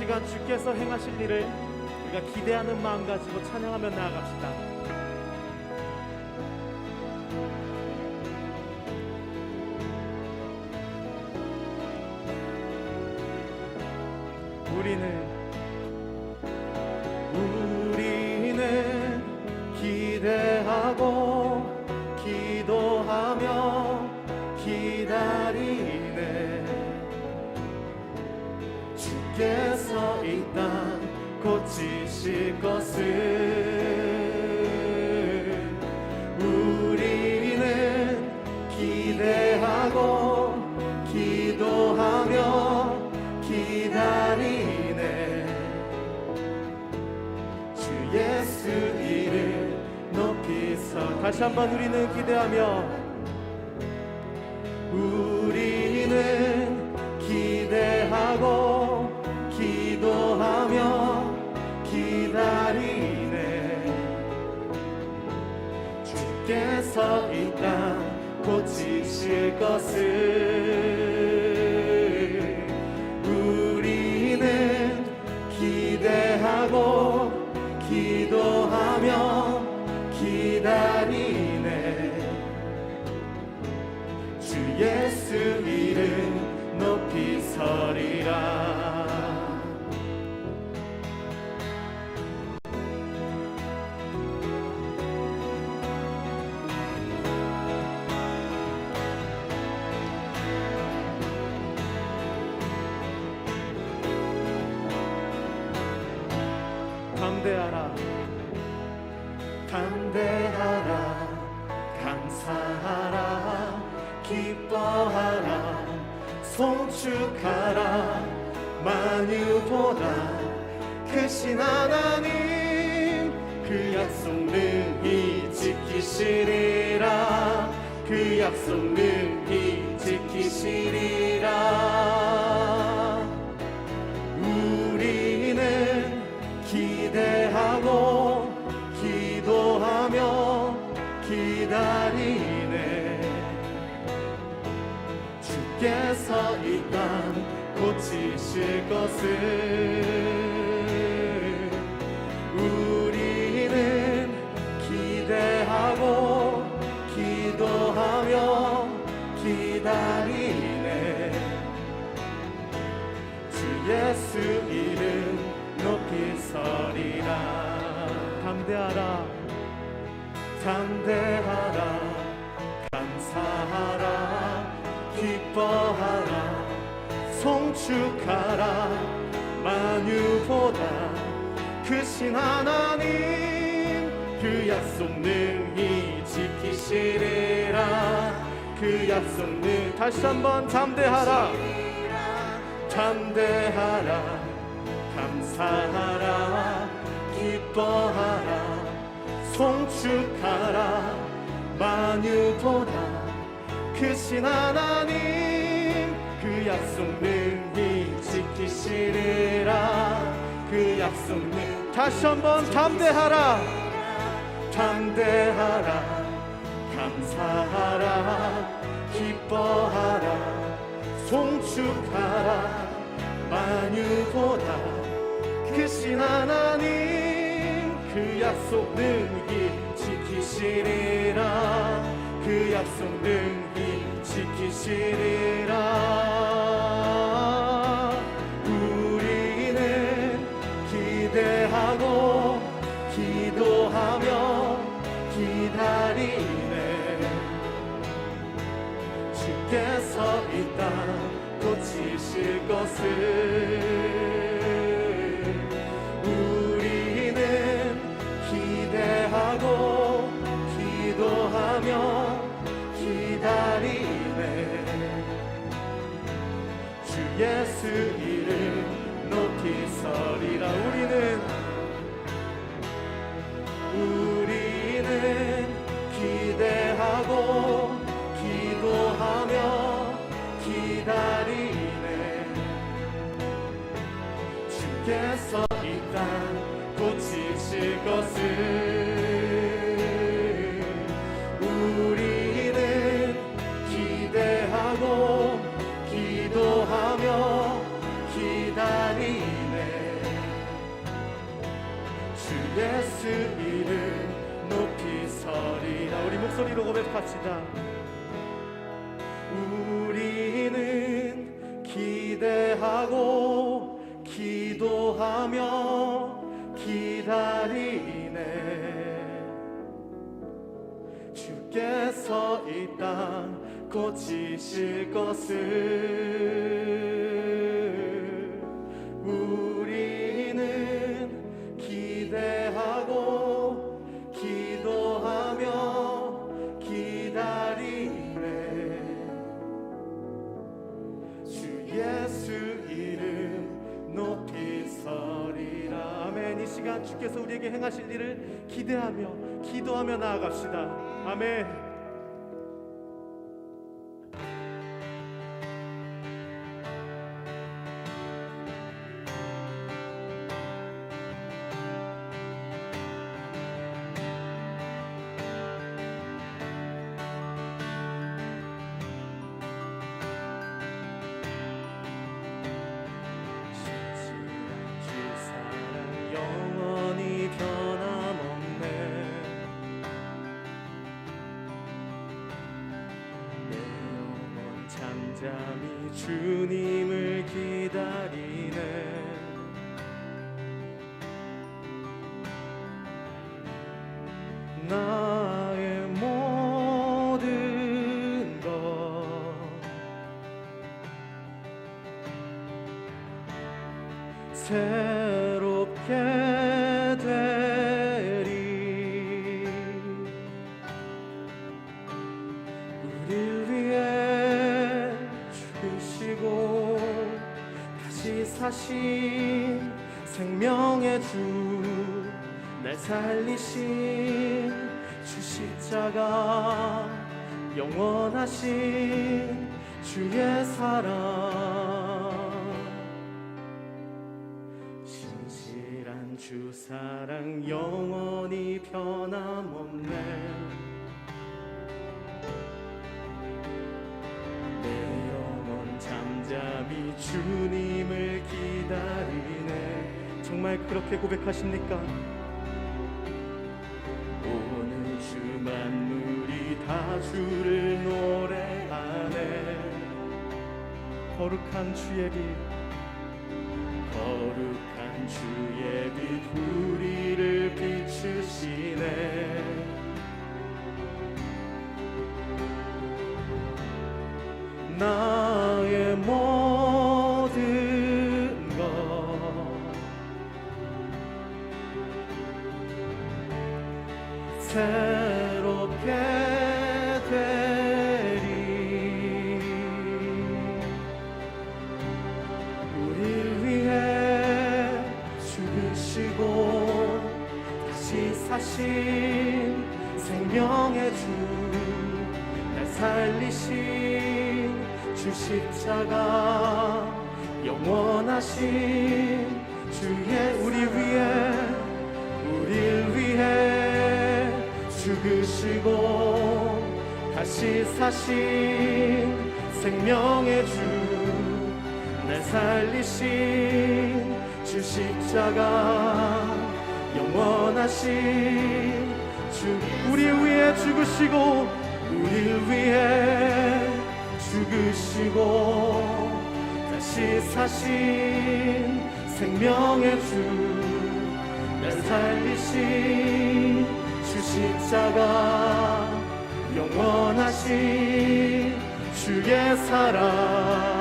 시간 주께서 행하실 일을 우리가 기대하는 마음 가지고 찬양하며 나아갑시다. 주께서 이 땅 고치실 것을 우리는 기대하고 기도하며 기다리네. 주 예수 이름 높이서 다시 한번 우리는 기대하며 우리는 기대하고 주께서 이 땅 고치실 것을 담대하라 감사하라 기뻐하라 송축하라 만유보다 크신 하나님 그 약속 능히 지키시리라 그 약속 능히 지키시리라. 우리는 기대 기다리네. 주께서 이 땅 고치실 것을 담대하라. 담대하라. 감사하라. 기뻐하라. 송축하라. 만유보다 크신 하나님 그 약속 능히 지키시리라. 그 약속 능 다시 한번 담대하라. 담대하라. 감사하라. 기뻐하라 송축하라 만유보다 크신 하나님 그 약속 능히 지키시리라. 그 약속 능히 지키시리라. 우리는 기대하고 기도하며 기다리네. 주께서 것을 우리는 기대하고 기도하며 기다리네. 주 예수 기대하고 기도하며 기다리네. 주께서 이 땅 고치실 것을 주께서 우리에게 행하실 일을 기대하며 기도하며 나아갑시다. 아멘 주님을 기다리네. 나 주 사랑 영원히 변함없네. 내 영혼 잠잠히 주님을 기다리네. 정말 그렇게 고백하십니까? 오늘 주 만물이 다 주를 노래하네. 거룩한 주의 빛 거룩한 주의 나의 모 죽으시고 다시 사신 생명의 주 날 살리신 주 십자가 영원하신 주. 우리 위해 죽으시고 우리 위해 죽으시고 다시 사신 생명의 주 날 살리신 주 십자가 영원하신 주의 사랑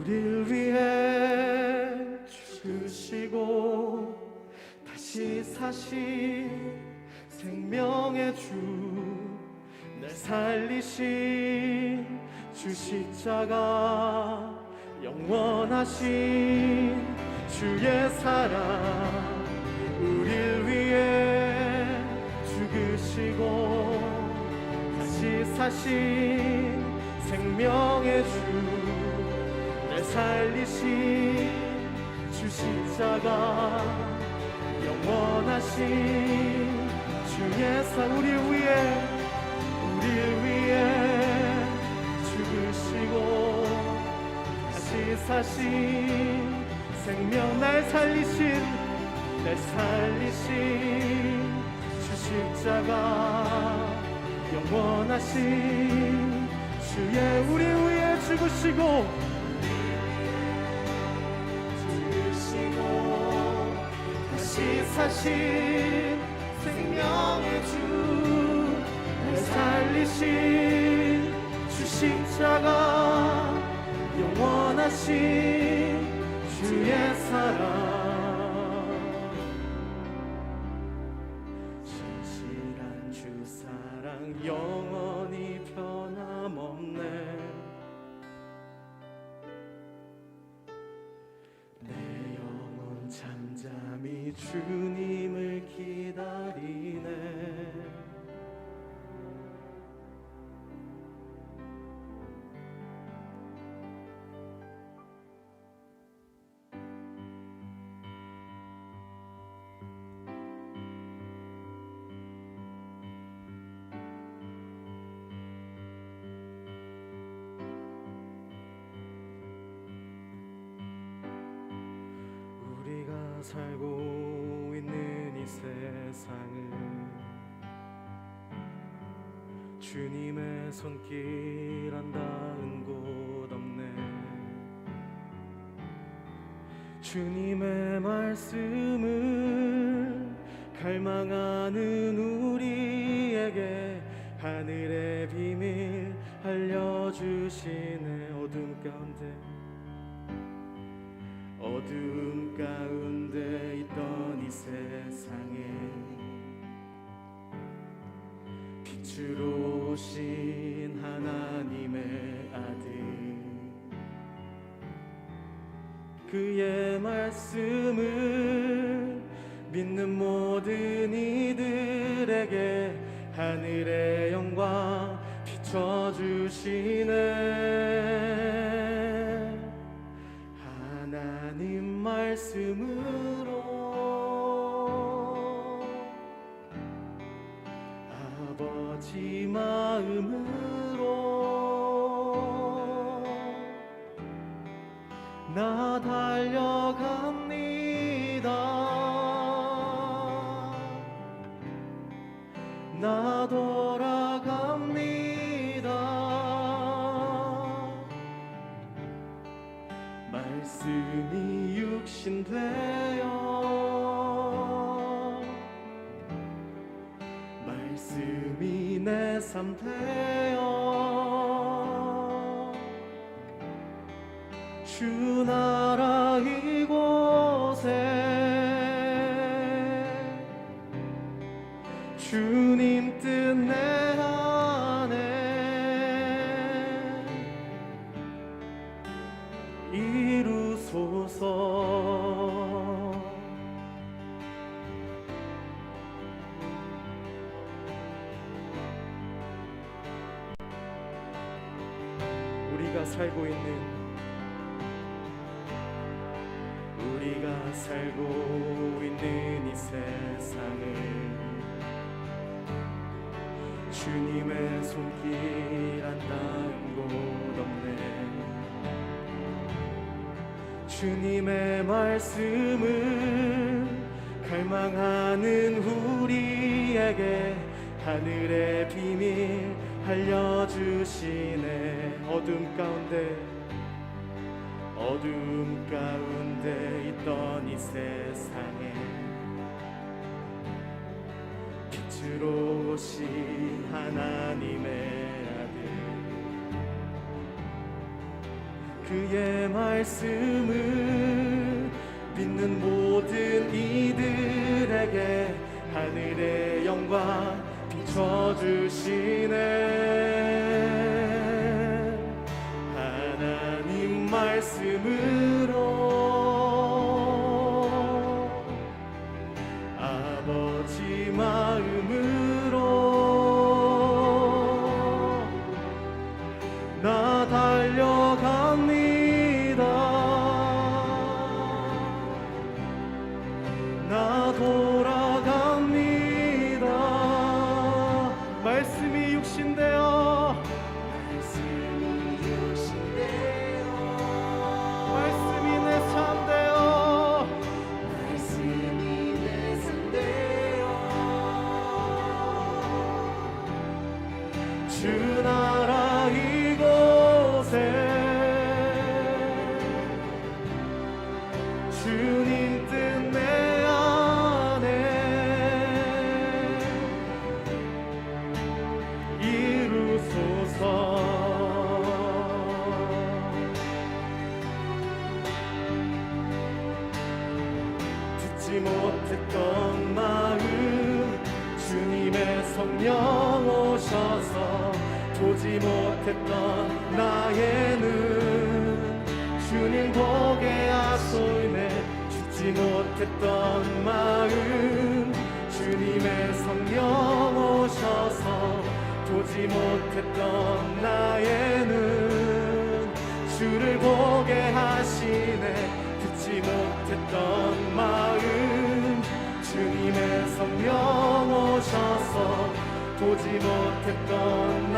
우릴 위해 죽으시고 다시 사신 생명의 주 날 살리신 주 십자가 영원하신 주의 사랑 우릴 위해 죽으시고 다시 사신 생명의 주. 살리신 주 십자가 영원하신 주의 사 우리 위해 우리 위해 죽으시고 다시 사신 생명 날 살리신 날 살리신 주 십자가 영원하신 주의 우리 죽으시고 죽으시고 사신 생명의 주 날 살리신 주 십자가 영원하신 주의 사랑. 진실한 주 사랑 살고 있는 이 세상을 주님의 손길 안 닿은 곳 없네. 주님의 말씀을 갈망하는 우리에게 하늘의 비밀 알려주시 빛으로 오신 하나님의 아들. 그의 말씀을 믿는 모든 이들에게 하늘의 영광 비춰주시네. 하나님 말씀으 나 돌아갑니다. 말씀이 육신 되어 말씀이 내 삶 되어 살고 있는 우리가 살고 있는 이 세상을 주님의 손길 안 닿은 곳 없네. 주님의 말씀을 갈망하는 우리에게 하늘의 비밀 알려주시네 어둠 가운데 어둠 가운데 있던 이 세상에 빛으로 오신 하나님의 아들 그의 말씀을 믿는 모든 이들에게 하늘의 영광 비춰주시네 말 주님 주를 보게 하시네. 듣지 못했던 마음. 주님의 성령 오셔서 보지 못했던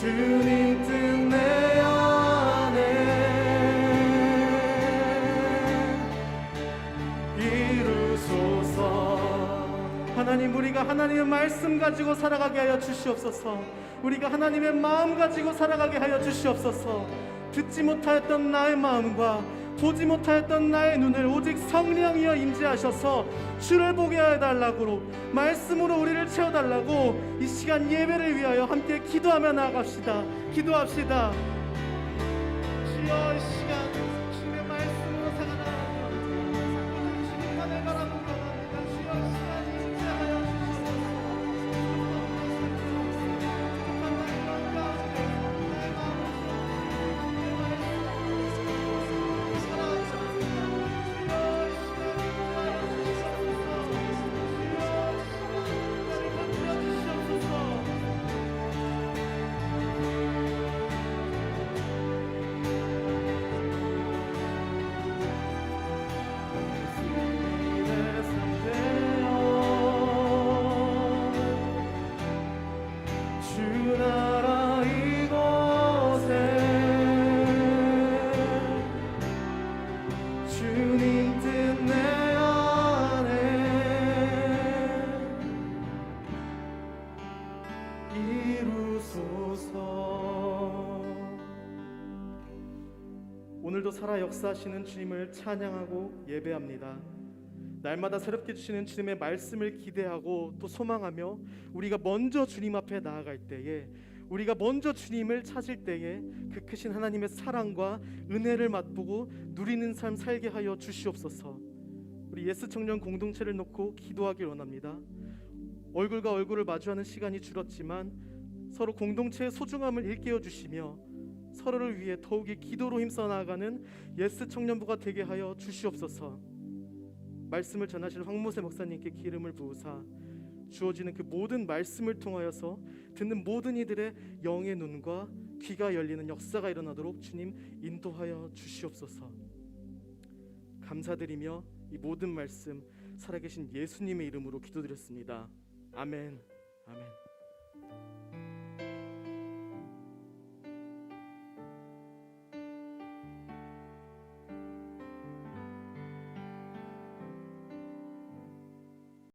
주님 뜻 내 안에 이루소서. 하나님 우리가 하나님의 말씀 가지고 살아가게 하여 주시옵소서. 우리가 하나님의 마음 가지고 살아가게 하여 주시옵소서. 듣지 못하였던 나의 마음과 보지 못하였던 나의 눈을 오직 성령이여 임재하셔서 주를 보게 하여 달라고 말씀으로 우리를 채워 달라고 이 시간 예배를 위하여 함께 기도하며 나아갑시다. 기도합시다. 주여 역사하시는 주님을 찬양하고 예배합니다. 날마다 새롭게 주시는 주님의 말씀을 기대하고 또 소망하며 우리가 먼저 주님 앞에 나아갈 때에 우리가 먼저 주님을 찾을 때에 그 크신 하나님의 사랑과 은혜를 맛보고 누리는 삶 살게 하여 주시옵소서. 우리 예스 청년 공동체를 놓고 기도하길 원합니다. 얼굴과 얼굴을 마주하는 시간이 줄었지만 서로 공동체의 소중함을 일깨워 주시며 서로를 위해 더욱이 기도로 힘써 나아가는 예스 청년부가 되게 하여 주시옵소서. 말씀을 전하실 황모세 목사님께 기름을 부으사 주어지는 그 모든 말씀을 통하여서 듣는 모든 이들의 영의 눈과 귀가 열리는 역사가 일어나도록 주님 인도하여 주시옵소서. 감사드리며 이 모든 말씀 살아계신 예수님의 이름으로 기도드렸습니다. 아멘. 아멘.